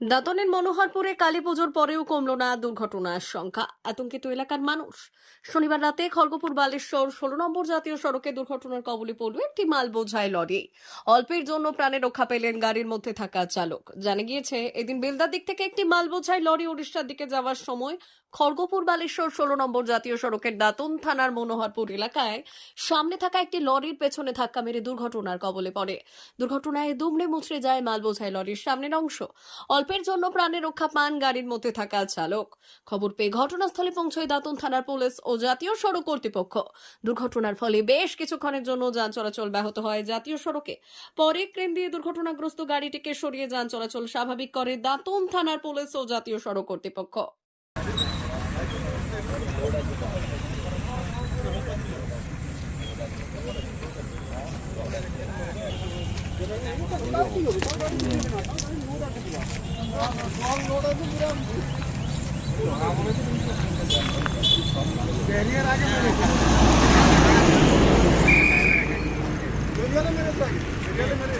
দাঁতনের মনোহরপুরে কালী পুজোর পরেও কমল না দুর্ঘটনার সংখ্যা। আতঙ্কিত এলাকার মানুষ। শনিবার রাতে খড়গপুর বালেশ্বর ষোলো নম্বর জাতীয় সড়কে দুর্ঘটনার কবলে পড়ল একটি মাল বোঝাই লরি। অল্পের জন্য প্রাণে রক্ষা পেলেন গাড়ির মধ্যে থাকা চালক। জানা গিয়েছে, এদিন বেলদার দিক থেকে একটি মাল বোঝাই লরি উড়িষ্যার দিকে যাওয়ার সময় খড়গপুর বালেশ্বর ষোলো নম্বর জাতীয় সড়কের দাতন থানার মনোহরপুর এলাকায় সামনে থাকা একটি লরির পেছনে ধাক্কা মেরে দুর্ঘটনার কবলে পড়ে। দুর্ঘটনায় দুমড়ে মুচড়ে যায় মাল বোঝাই লরির সামনের অংশ। অল্পের জন্য প্রাণে রক্ষা পান গাড়ির মধ্যে থাকা চালক। খবর পেয়ে ঘটনাস্থলে পৌঁছয় দাতন থানার পুলিশ ও জাতীয় সড়ক কর্তৃপক্ষ। দুর্ঘটনার ফলে বেশ কিছুক্ষণের জন্য যান চলাচল ব্যাহত হয় জাতীয় সড়কে। পরে ক্রেন দিয়ে দুর্ঘটনাগ্রস্ত গাড়িটিকে সরিয়ে যান চলাচল স্বাভাবিক করে দাতন থানার পুলিশ ও জাতীয় সড়ক কর্তৃপক্ষ। बैरियर आगे बैरियर मेरे बैरियर मेरे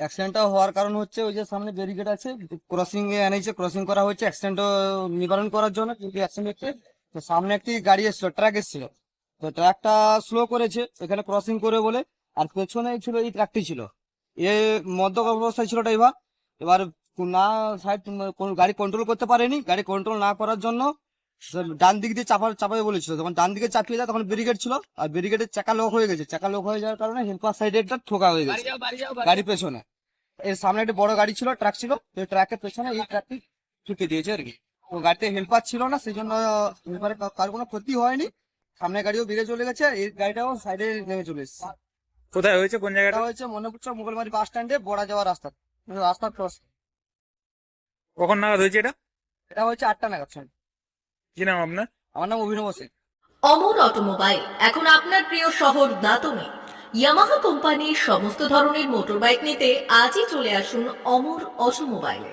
অ্যাক্সিডেন্টটা হওয়ার কারণ হচ্ছে ওই যে সামনে আছে ক্রসিং করা হচ্ছে নিবারণ করার জন্য কিন্তু তো সামনে একটি গাড়ি এসেছিল ট্রাক এসেছিল। তো ট্রাকটা স্লো করেছে, এখানে ক্রসিং করে বলে, আর পেছনে ছিল, এই ট্রাকটি ছিল। এ মদ্য অবস্থায় ছিল ড্রাইভার এবার। না সাইড গাড়ি কন্ট্রোল করতে পারেনি। গাড়ি কন্ট্রোল না করার জন্য ডান দিক দিয়ে চাপা চাপাবে বলেছিল। তখন ডান দিকে চাপিয়ে যায় তখন ব্যারিকেড ছিল আর ব্যারিকেডের চাকা লোক হয়ে গেছে। চাকা লোক হয়ে যাওয়ার কারণে হেল্পার সাইডে একটা ঠোকা হয়ে গেছে। গাড়ি পেছনে। এর সামনে একটা বড় গাড়ি ছিল ট্রাক ছিল। এই ট্রাকের পেছনে এই ট্রাকটি ঠুকে দিয়েছে আর কি। তো গাড়িতে হেল্পার ছিল না সেই জন্য হেল্পারে কার কোনো ক্ষতি হয়নি। সামনে গাড়িও বেরিয়ে চলে গেছে এই গাড়িটাও সাইডে নেমে চলে এসেছে। কোথায় হয়েছে কোন জায়গাটা? হচ্ছে মনোপুর মোগলমারি বাস স্ট্যান্ডে বড়া যাওয়ার রাস্তা। রাস্তা ক্রস কখন নাগাদ হয়েছে এটা? এটা হয়েছে আটটা নাগাদ সময়। কি নাম আপনার? আমার নাম অভিনব সিং অমর অটোমোবাইল এখন আপনার প্রিয় শহর দাতনে ইয়ামাহা কোম্পানির সমস্ত ধরনের মোটরবাইক নিতে আজই চলে আসুন অমর অটোমোবাইলে।